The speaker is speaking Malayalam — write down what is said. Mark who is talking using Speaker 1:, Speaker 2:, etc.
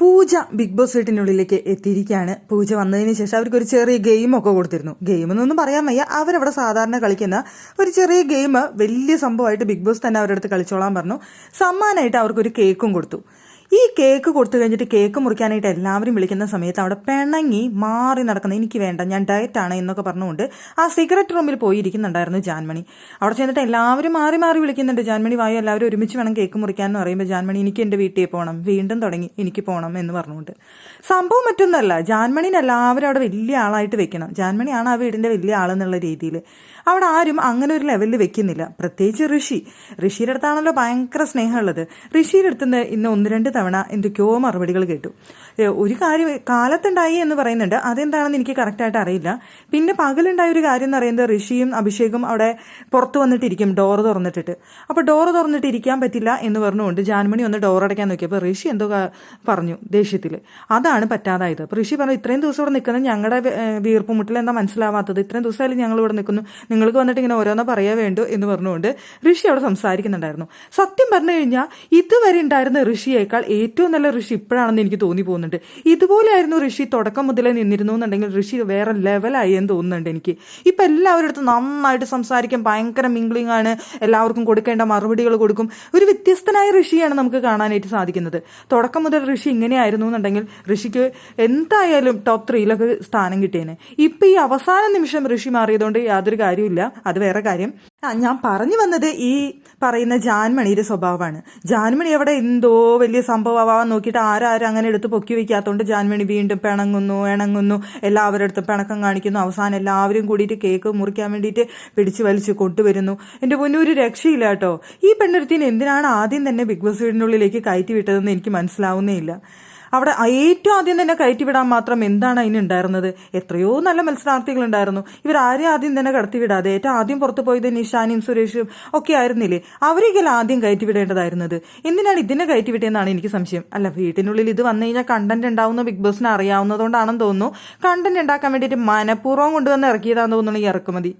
Speaker 1: പൂജ ബിഗ് ബോസ് വീട്ടിനുള്ളിലേക്ക് എത്തിയിരിക്കുകയാണ്. പൂജ വന്നതിന് ശേഷം അവർക്ക് ഒരു ചെറിയ ഗെയിം ഒക്കെ കൊടുത്തിരുന്നു. ഗെയിം എന്നൊന്നും പറയാൻ വയ്യ. അവരവിടെ സാധാരണ കളിക്കുന്ന ഒരു ചെറിയ ഗെയിം വലിയ സംഭവമായിട്ട് ബിഗ് ബോസ് തന്നെ അവരുടെ അടുത്ത് കളിച്ചോളാൻ പറഞ്ഞു. സമ്മാനമായിട്ട് അവർക്കൊരു കേക്കും കൊടുത്തു. ഈ കേക്ക് കൊടുത്തു കഴിഞ്ഞിട്ട് കേക്ക് മുറിക്കാനായിട്ട് എല്ലാവരും വിളിക്കുന്ന സമയത്ത് അവിടെ പിണങ്ങി മാറി നടക്കുന്ന എനിക്ക് വേണ്ട ഞാൻ ഡയറ്റാണ് എന്നൊക്കെ പറഞ്ഞുകൊണ്ട് ആ സിഗരറ്റ് റൂമിൽ പോയി ഇരിക്കുന്നുണ്ടായിരുന്നു ജാൻമണി. അവിടെ ചെന്നിട്ട് എല്ലാവരും മാറി മാറി വിളിക്കുന്നുണ്ട് ജാൻമണി വായു? എല്ലാവരും ഒരുമിച്ച് വേണം കേക്ക് മുറിക്കാൻ എന്ന് പറയുമ്പോൾ ജാൻമണി എനിക്ക് എന്റെ വീട്ടിൽ പോകണം വീണ്ടും തുടങ്ങി എനിക്ക് പോകണം എന്ന് പറഞ്ഞുകൊണ്ട്. സംഭവം മറ്റൊന്നല്ല ജാൻമണിനെ എല്ലാവരും അവിടെ വലിയ ആളായിട്ട് വെക്കണം. ജാൻമണിയാണ് ആ വീടിന്റെ വലിയ ആളെന്നുള്ള രീതിയിൽ അവിടെ ആരും അങ്ങനെ ഒരു ലെവലിൽ വെക്കുന്നില്ല. പ്രത്യേകിച്ച് ഋഷി. ഋഷിയുടെ അടുത്താണല്ലോ ഭയങ്കര സ്നേഹമുള്ളത്. ഋഷിയുടെ അടുത്ത് നിന്ന് ഇന്ന് ഒന്ന് രണ്ട് തവണ എന്തൊക്കെയോ മറുപടികൾ കേട്ടു. ഒരു കാര്യം കാലത്തുണ്ടായി എന്ന് പറയുന്നുണ്ട്. അതെന്താണെന്ന് എനിക്ക് കറക്റ്റായിട്ട് അറിയില്ല. പിന്നെ പകലുണ്ടായ ഒരു കാര്യം എന്ന് പറയുന്നത് ഋഷിയും അഭിഷേകും അവിടെ പുറത്ത് വന്നിട്ടിരിക്കും ഡോറ് തുറന്നിട്ടിട്ട്. അപ്പോൾ ഡോറ് തുറന്നിട്ട് ഇരിക്കാൻ പറ്റില്ല എന്ന് പറഞ്ഞുകൊണ്ട് ജാൻമണി ഒന്ന് ഡോർ അടയ്ക്കാൻ നോക്കിയപ്പോൾ ഋഷി എന്തോ പറഞ്ഞു ദേഷ്യത്തിൽ അതാണ് പറ്റാതായത്. അപ്പോൾ ഋഷി പറഞ്ഞു ഇത്രയും ദിവസം ഇവിടെ നിൽക്കുന്നത് ഞങ്ങളുടെ വീർപ്പ് മുട്ടിൽ എന്താ മനസ്സിലാവാത്തത്? ഇത്രയും ദിവസമായാലും ഞങ്ങൾ ഇവിടെ നിൽക്കുന്നു. നിങ്ങൾക്ക് വന്നിട്ട് ഇങ്ങനെ ഓരോന്നോ പറയാ വേണ്ടു എന്ന് പറഞ്ഞുകൊണ്ട് ഋഷി അവിടെ സംസാരിക്കുന്നുണ്ടായിരുന്നു. സത്യം പറഞ്ഞു കഴിഞ്ഞാൽ ഇതുവരെ ഉണ്ടായിരുന്ന ഋഷിയേക്കാൾ ഏറ്റവും നല്ല ഋഷി ഇപ്പോഴാണെന്ന് എനിക്ക് തോന്നി പോകുന്നുണ്ട്. ഇതുപോലെയായിരുന്നു ഋഷി തുടക്കം മുതലേ നിന്നിരുന്നു എന്നുണ്ടെങ്കിൽ ഋഷി വേറെ ലെവലായി എന്ന് തോന്നുന്നുണ്ട് എനിക്ക്. ഇപ്പം എല്ലാവരുടെ അടുത്ത് നന്നായിട്ട് സംസാരിക്കും ഭയങ്കര മിംഗ്ലിംഗ് ആണ്. എല്ലാവർക്കും കൊടുക്കേണ്ട മറുപടികൾ കൊടുക്കും. ഒരു വ്യത്യസ്തനായ ഋഷിയാണ് നമുക്ക് കാണാനായിട്ട് സാധിക്കുന്നത്. തുടക്കം മുതൽ ഋഷി ഇങ്ങനെയായിരുന്നു എന്നുണ്ടെങ്കിൽ ഋഷിക്ക് എന്തായാലും ടോപ്പ് ത്രീയിലൊക്കെ സ്ഥാനം കിട്ടിയേനെ. ഇപ്പം ഈ അവസാന നിമിഷം ഋഷി മാറിയതുകൊണ്ട് യാതൊരു കാര്യമില്ല അത് വേറെ കാര്യം. ഞാൻ പറഞ്ഞു വന്നത് ഈ പറയുന്ന ജാൻമണിയുടെ സ്വഭാവമാണ്. ജാൻമണി അവിടെ എന്തോ വലിയ സംഭവമാവാൻ നോക്കിയിട്ട് ആരാരും അങ്ങനെ എടുത്ത് പൊക്കി വെക്കാത്തതുകൊണ്ട് ജാൻമണി വീണ്ടും പിണങ്ങുന്നു ഇണങ്ങുന്നു എല്ലാവരുടെ അടുത്ത് പിണക്കം കാണിക്കുന്നു. അവസാനം എല്ലാവരും കൂടിയിട്ട് കേക്ക് മുറിക്കാൻ വേണ്ടിയിട്ട് പിടിച്ചു വലിച്ച് കൊണ്ടുവരുന്നു. എന്റെ പൊന്നു ഒരു രക്ഷയില്ല കേട്ടോ. ഈ പെണ്ണൊരുത്തിന് എന്തിനാണ് ആദ്യം തന്നെ ബിഗ് ബോസ് വീടിനുള്ളിലേക്ക് കയറ്റി വിട്ടതെന്ന് എനിക്ക് മനസ്സിലാവുന്നേ ഇല്ല. അവിടെ ഏറ്റവും ആദ്യം തന്നെ കയറ്റിവിടാൻ മാത്രം എന്താണ് അതിനുണ്ടായിരുന്നത് എത്രയോ നല്ല മത്സരാർത്ഥികൾ ഉണ്ടായിരുന്നു ഇവർ ആരെയും ആദ്യം തന്നെ കടത്തിവിടാതെ? ഏറ്റവും ആദ്യം പുറത്തു പോയത് നിഷാനിയും സുരേഷും ഒക്കെ ആയിരുന്നില്ലേ? അവരെയൊക്കെ ആദ്യം കയറ്റിവിടേണ്ടതായിരുന്നത്. എന്തിനാണ് ഇതിനെ കയറ്റിവിട്ടതെന്നാണ് എനിക്ക് സംശയം. അല്ല വീട്ടിനുള്ളിൽ ഇത് വന്നു കഴിഞ്ഞാൽ കണ്ടന്റ് ഉണ്ടാവുന്ന ബിഗ് ബോസിന് അറിയാവുന്നതുകൊണ്ടാണെന്ന് തോന്നുന്നു. കണ്ടന്റ് ഉണ്ടാക്കാൻ വേണ്ടിയിട്ട് മനഃപൂർവം കൊണ്ടുവന്ന് ഇറക്കിയതാണെന്ന് തോന്നുന്നു ഈ ഇറക്കുമതി.